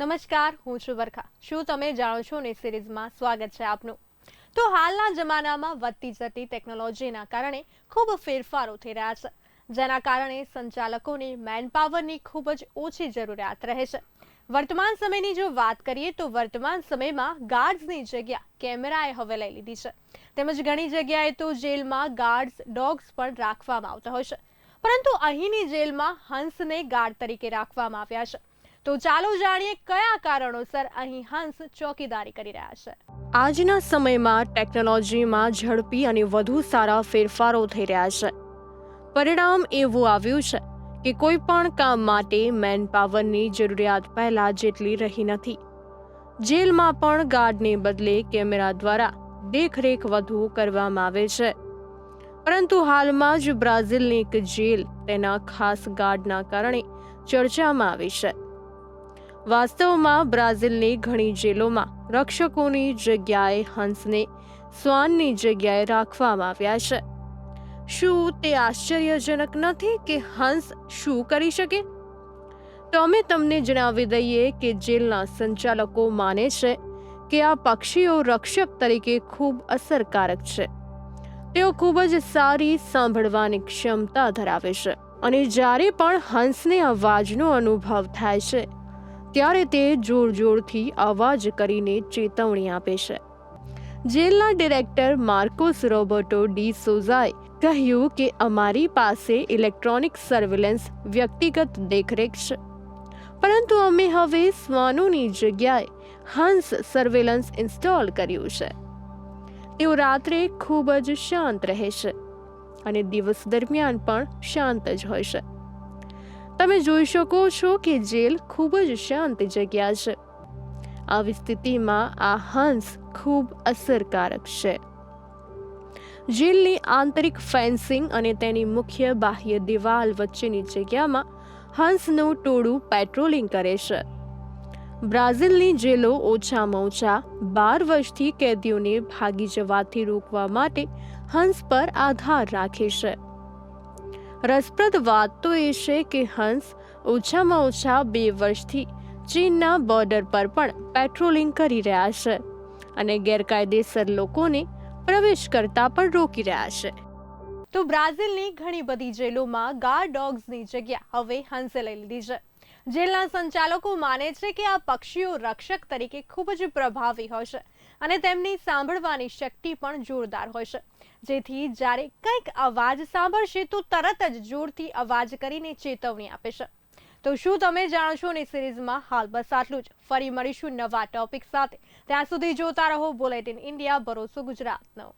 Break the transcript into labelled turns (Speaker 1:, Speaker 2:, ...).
Speaker 1: નમસ્કાર, હું છું વરખા. શું તમે જાણો છો ને સિરીઝમાં સ્વાગત છે આપનું? તો હાલના જમાનામાં વધતી જતી ટેકનોલોજીના કારણે ખૂબ ફેરફારો થઈ રહ્યા છે, જેના કારણે સંચાલકોની મેનપાવરની ખૂબ જ ઓછી જરૂરિયાત રહે છે. વર્તમાન સમયની જો વાત કરીએ તો વર્તમાન સમયમાં ગાર્ડ્સની જગ્યા કેમેરાએ હવે લઈ લીધી છે. તેમજ ઘણી જગ્યાએ તો જેલમાં ગાર્ડ્સ, ડોગ્સ પણ રાખવામાં આવતા હોય છે. પરંતુ અહીંની જેલમાં હંસને ગાર્ડ તરીકે રાખવામાં આવ્યા છે. તો ચાલો જાણીએ કયા કારણોસર અહીં હંસ ચોકીદારી કરી રહ્યા છે. આજના સમયમાં ટેકનોલોજીમાં ઝડપી અને વધુ સારા ફેરફારો થઈ રહ્યા છે. પરિણામ એવું આવ્યું છે કે કોઈ પણ કામ માટે મેન પાવરની જરૂરિયાત પહેલા જેટલી રહી નથી. જેલમાં પણ ગાર્ડને બદલે કેમેરા દ્વારા દેખરેખ વધુ કરવામાં આવે છે. પરંતુ હાલમાં જ બ્રાઝિલની એક જેલ તેના ખાસ ગાર્ડના કારણે ચર્ચામાં આવી છે. વાસ્તવમાં બ્રાઝિલની ઘણી જેલોમાં રક્ષકોની જગ્યાએ હંસને શ્વાનની જગ્યાએ રાખવામાં આવ્યા છે. શું તે આશ્ચર્યજનક નથી કે હંસ શું કરી શકે? તો અમે તમને જણાવી દઈએ કે જેલના સંચાલકો માને છે કે આ પક્ષીઓ રક્ષક તરીકે ખૂબ અસરકારક છે. તેઓ ખૂબ જ સારી સાંભળવાની ક્ષમતા ધરાવે છે અને જ્યારે પણ હંસને અવાજનો અનુભવ થાય છે ત્યારે તે જોર જોરથી અવાજ કરીને ચેતવણી આપે છે. જેલના ડિરેક્ટર માર્કોસ રોબર્ટો ડી સોઝાએ કહ્યું કે અમારી પાસે ઇલેક્ટ્રોનિક સર્વેલન્સ વ્યક્તિગત દેખરેખ છે. પરંતુ અમે હવે શ્વાનોની જગ્યાએ હંસ સર્વેલન્સ ઇન્સ્ટોલ કર્યું છે. તેઓ રાત્રે ખૂબ જ શાંત રહે છે અને દિવસ દરમિયાન પણ શાંત જ હોય છે. તમે જોઈ શકો છો કે જેલ ખૂબ જ શાંત જગ્યા છે. આવી સ્થિતિમાં આ હંસ ખૂબ અસરકારક છે. જેલની આંતરિક ફેન્સિંગ અને તેની મુખ્ય બાહ્ય દિવાલ વચ્ચેની જગ્યામાં હંસનું ટોળું પેટ્રોલિંગ કરે છે. બ્રાઝિલની જેલો ઓછામાં ઓછા બાર વર્ષથી કેદીઓને ભાગી જવાથી રોકવા માટે હંસ પર આધાર રાખે છે. રસપ્રદ વાત તો એ છે કે હંસ ઓછામાં ઓછા બે વર્ષથી ચીનના બોર્ડર પર પણ પેટ્રોલિંગ કરી રહ્યા છે અને ગેરકાયદેસર લોકોને પ્રવેશ કરતા પણ રોકી રહ્યા છે. તો બ્રાઝિલની ઘણી બધી જેલોમાં ગાર ડોગ્સની જગ્યા હવે હંસે લઈ લીધી છે. જેલના સંચાલકો માને છે કે આ પક્ષીઓ રક્ષક તરીકે ખૂબ જ પ્રભાવી હોય છે અને તેમની સાંભળવાની શક્તિ પણ જોરદાર હોય છે. જેથી જ્યારે કંઈક અવાજ સાંભળશે તો તરત જ જોરથી અવાજ કરીને ચેતવણી આપે છે. તો શું તમે જાણો છો ને સિરીઝમાં હાલ બસ આટલું જ. ફરી મળીશું નવા ટોપિક સાથે. ત્યાં સુધી જોતા રહો બુલેટિન ઇન્ડિયા ભરોસો ગુજરાતનો.